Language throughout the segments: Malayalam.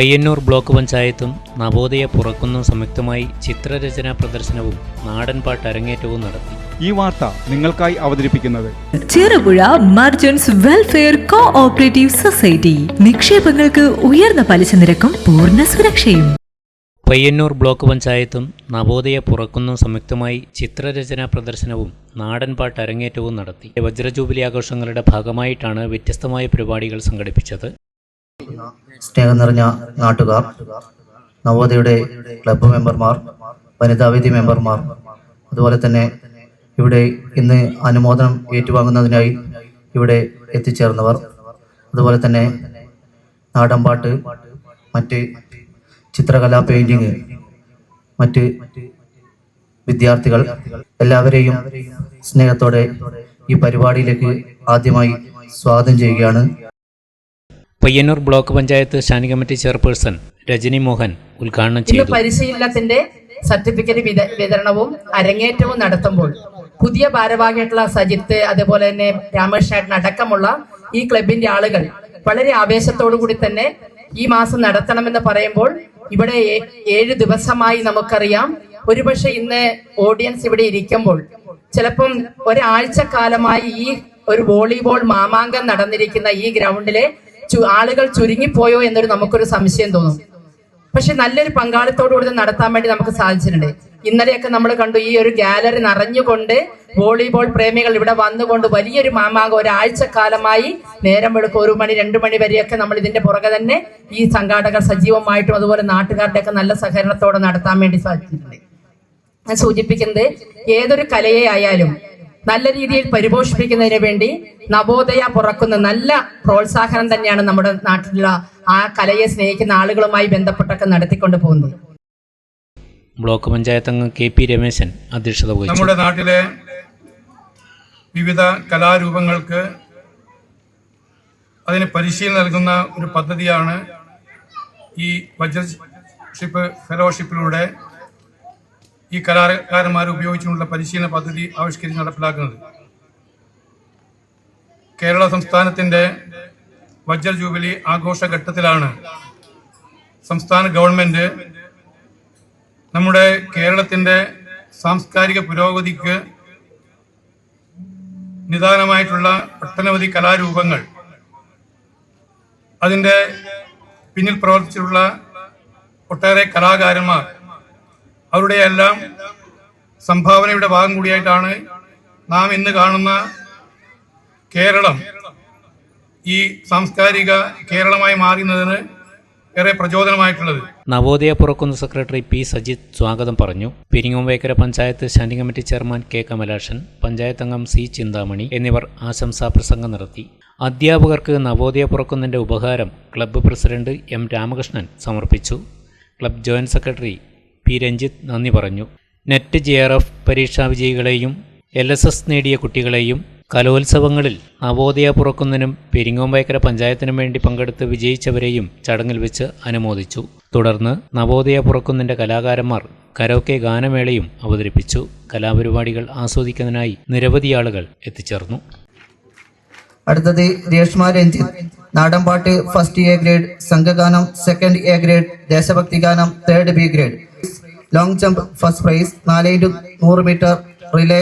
പയ്യന്നൂർ ബ്ലോക്ക് പഞ്ചായത്തും നവോദയ പുറക്കുന്നും സംയുക്തമായി ചിത്രരചനാ പ്രദർശനവും നാടൻപാട്ട് അരങ്ങേറ്റവും നടത്തി. ഈ വാർത്ത നിങ്ങൾക്കായി അവതരിപ്പിക്കുന്നത് Cherupuzha merchants welfare cooperative society. നിക്ഷേപങ്ങൾക്ക് ഉയർന്ന പലിശ നിരക്കും പൂർണ സുരക്ഷയും. പയ്യന്നൂർ ബ്ലോക്ക് പഞ്ചായത്തും നവോദയ പുറക്കുന്നും സംയുക്തമായി ചിത്രരചനാ പ്രദർശനവും നാടൻപാട്ട് അരങ്ങേറ്റവും നടത്തി. വജ്രജൂബിലി ആഘോഷങ്ങളുടെ ഭാഗമായിട്ടാണ് വ്യത്യസ്തമായ പരിപാടികൾ സംഘടിപ്പിച്ചത്. സ്നേഹം നിറഞ്ഞ നാട്ടുകാർ നവോദയയുടെ ക്ലബ്ബ് മെമ്പർമാർ വനിതാവേദി മെമ്പർമാർ അതുപോലെ തന്നെ ഇവിടെ ഇന്ന് അനുമോദനം ഏറ്റുവാങ്ങുന്നതിനായി ഇവിടെ എത്തിച്ചേർന്നവർ. അതുപോലെ തന്നെ നാടൻപാട്ട് മറ്റ് ചിത്രകലാ പെയിന്റിങ് മറ്റ് വിദ്യാർത്ഥികൾ എല്ലാവരെയും സ്നേഹത്തോടെ ഈ പരിപാടിയിലേക്ക് ആദ്യമായി സ്വാഗതം ചെയ്യുകയാണ്. Payyanur block panchayat standing committee chairperson Rajani Mohan ഉദ്ഘാടനം ചെയ്തു. പരിശീലനത്തിന്റെ സർട്ടിഫിക്കറ്റ് വിതരണവും അരങ്ങേറ്റവും നടത്തുമ്പോൾ പുതിയ ഭാരവാഹിയായിട്ടുള്ള സജിത്ത് അതുപോലെ തന്നെ രാമകൃഷ്ണേട്ടൻ അടക്കമുള്ള ഈ ക്ലബിന്റെ ആളുകൾ വളരെ ആവേശത്തോടു കൂടി തന്നെ ഈ മാസം നടത്തണമെന്ന് പറയുമ്പോൾ ഇവിടെ ഏഴ് ദിവസമായി നമുക്കറിയാം. ഒരുപക്ഷെ ഇന്ന് ഓഡിയൻസ് ഇവിടെ ഇരിക്കുമ്പോൾ ചിലപ്പം ഒരാഴ്ച കാലമായി ഈ ഒരു വോളിബോൾ മാമാങ്കം നടന്നിരിക്കുന്ന ഈ ഗ്രൗണ്ടിലെ ആളുകൾ ചുരുങ്ങിപ്പോയോ എന്നൊരു നമുക്കൊരു സംശയം തോന്നും. പക്ഷെ നല്ലൊരു പങ്കാളിത്തോടുകൂടി നടത്താൻ വേണ്ടി നമുക്ക് സാധിച്ചിട്ടുണ്ട്. ഇന്നലെയൊക്കെ നമ്മൾ കണ്ടു ഈ ഒരു ഗാലറി നിറഞ്ഞുകൊണ്ട് വോളിബോൾ പ്രേമികൾ ഇവിടെ വന്നുകൊണ്ട് വലിയൊരു മാമാങ്കം ഒരാഴ്ച കാലമായി നേരം വെളുക്കും ഒരു മണി രണ്ടു മണി വരെയൊക്കെ നമ്മൾ ഇതിന്റെ പുറകെ തന്നെ ഈ സംഘാടകർ സജീവമായിട്ടും അതുപോലെ നാട്ടുകാരുടെ ഒക്കെ നല്ല സഹകരണത്തോടെ നടത്താൻ വേണ്ടി സാധിച്ചിട്ടുണ്ട്. ഞാൻ സൂചിപ്പിക്കുന്നത് ഏതൊരു കലയെ ആയാലും നല്ല രീതിയിൽ പരിപോഷിപ്പിക്കുന്നതിന് വേണ്ടി നവോദയ പുറക്കുന്ന നല്ല പ്രോത്സാഹനം തന്നെയാണ് നമ്മുടെ നാട്ടിലുള്ള ആ കലയെ സ്നേഹിക്കുന്ന ആളുകളുമായി ബന്ധപ്പെട്ടൊക്കെ നടത്തിക്കൊണ്ട് പോകുന്നത്. ബ്ലോക്ക് പഞ്ചായത്ത് അംഗം കെ പി രമേശൻ അധ്യക്ഷത വഹിച്ചു. നമ്മുടെ നാട്ടിലെ വിവിധ കലാരൂപങ്ങൾക്ക് അതിന് പരിശീലനം നൽകുന്ന ഒരു പദ്ധതിയാണ് ഈ വജ്രഷിപ്പ് ഫെലോഷിപ്പിലൂടെ ഈ കലാകാരന്മാർ ഉപയോഗിച്ചുകൊണ്ടുള്ള പരിശീലന പദ്ധതി ആവിഷ്കരിച്ച് നടപ്പിലാക്കുന്നത്. കേരള സംസ്ഥാനത്തിന്റെ വജ്ര ജൂബിലി ആഘോഷ ഘട്ടത്തിലാണ് സംസ്ഥാന ഗവൺമെന്റ് നമ്മുടെ കേരളത്തിന്റെ സാംസ്കാരിക പുരോഗതിക്ക് നിദാനമായിട്ടുള്ള ഒട്ടനവധി കലാരൂപങ്ങൾ അതിന്റെ പിന്നിൽ പ്രവർത്തിച്ചിട്ടുള്ള ഒട്ടേറെ കലാകാരന്മാർ അവരുടെ എല്ലാം സംഭാവനയുടെ ഭാഗം കൂടിയായിട്ടാണ് നാം ഇന്ന് കാണുന്ന കേരളം ഈ സാംസ്കാരിക കേരളമായി മാറുന്നതിന് ഏറെ പ്രചോദനമായിട്ടുള്ളത്. നവോദയ പുറക്കുന്ന സെക്രട്ടറി പി സജിത് സ്വാഗതം പറഞ്ഞു. Peringome Vayakkara panchayat standing committee chairman K Kamalakshan panchayat അംഗം സി ചിന്താമണി എന്നിവർ ആശംസാ പ്രസംഗം നടത്തി. അധ്യാപകർക്ക് നവോദയ പുറക്കുന്നതിന്റെ ഉപഹാരം ക്ലബ്ബ് പ്രസിഡന്റ് എം രാമകൃഷ്ണൻ സമർപ്പിച്ചു. Club joint secretary P Ranjith നന്ദി പറഞ്ഞു. നെറ്റ് ജെ ആർ എഫ് പരീക്ഷാ വിജയികളെയും എൽ എസ് എസ് നേടിയ കുട്ടികളെയും കലോത്സവങ്ങളിൽ നവോദയ പുറക്കുന്നതിനും പെരിങ്ങോമ്പയക്കര പഞ്ചായത്തിനും വേണ്ടി പങ്കെടുത്ത് വിജയിച്ചവരെയും ചടങ്ങിൽ വെച്ച് അനുമോദിച്ചു. തുടർന്ന് നവോദയ പുറക്കുന്നതിന്റെ കലാകാരന്മാർ കരോക്കെ ഗാനമേളയും അവതരിപ്പിച്ചു. കലാപരിപാടികൾ ആസ്വദിക്കുന്നതിനായി നിരവധി ആളുകൾ എത്തിച്ചേർന്നു. അടുത്തത് രേഷ്മ രഞ്ജിത്ത്. നാടൻപാട്ട് ഫസ്റ്റ് എ ഗ്രേഡ് സംഘഗാനം സെക്കൻഡ് എ ഗ്രേഡ് ദേശഭക്തി ഗാനം third B grade. Long jump first prize നാല് ഇന്റു നൂറ് മീറ്റർ റിലേ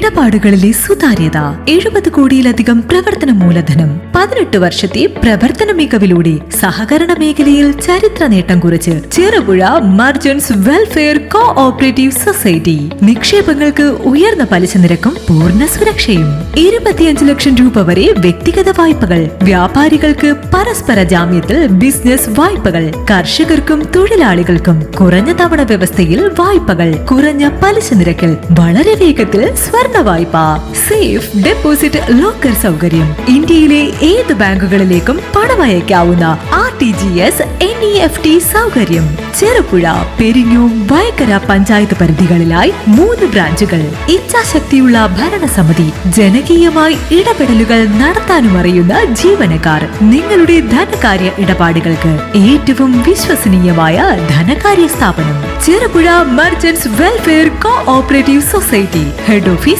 ഇടപാടുകളിലെ സുതാര്യത എഴുപത് കോടിയിലധികം പ്രവർത്തന മൂലധനം പതിനെട്ട് വർഷത്തെ പ്രവർത്തന മികവിലൂടെ സഹകരണ മേഖലയിൽ ചരിത്ര നേട്ടം കുറിച്ച് Cherupuzha merchants welfare cooperative society നിക്ഷേപങ്ങൾക്ക് ഉയർന്ന പലിശ നിരക്കും പൂർണ സുരക്ഷയും. ഇരുപത്തിയഞ്ച് ലക്ഷം രൂപ വരെ വ്യക്തിഗത വായ്പകൾ വ്യാപാരികൾക്ക് പരസ്പര ജാമ്യത്തിൽ ബിസിനസ് വായ്പകൾ കർഷകർക്കും തൊഴിലാളികൾക്കും കുറഞ്ഞ തവണ വ്യവസ്ഥയിൽ വായ്പകൾ കുറഞ്ഞ പലിശ നിരക്കിൽ വളരെ വേഗത്തിൽ സ്വ സ്വർണ വായ്പ സേഫ് ഡെപ്പോസിറ്റ് ലോക്കർ സൗകര്യം. ഇന്ത്യയിലെ ഏത് ബാങ്കുകളിലേക്കും പണം അയക്കാവുന്ന R T G S N E F T സൗകര്യം. ചെറുപുഴ പെരിഞ്ഞൂം വയക്കര പഞ്ചായത്ത് പരിധികളിലായി മൂന്ന് ബ്രാഞ്ചുകൾ. ഇച്ഛാശക്തിയുള്ള ഭരണസമിതി ജനകീയമായി ഇടപെടലുകൾ നടത്താനും അറിയുന്ന ജീവനക്കാർ. നിങ്ങളുടെ ധനകാര്യ ഇടപാടുകൾക്ക് ഏറ്റവും വിശ്വസനീയമായ ധനകാര്യ സ്ഥാപനം. Cherupuzha merchants welfare cooperative society head office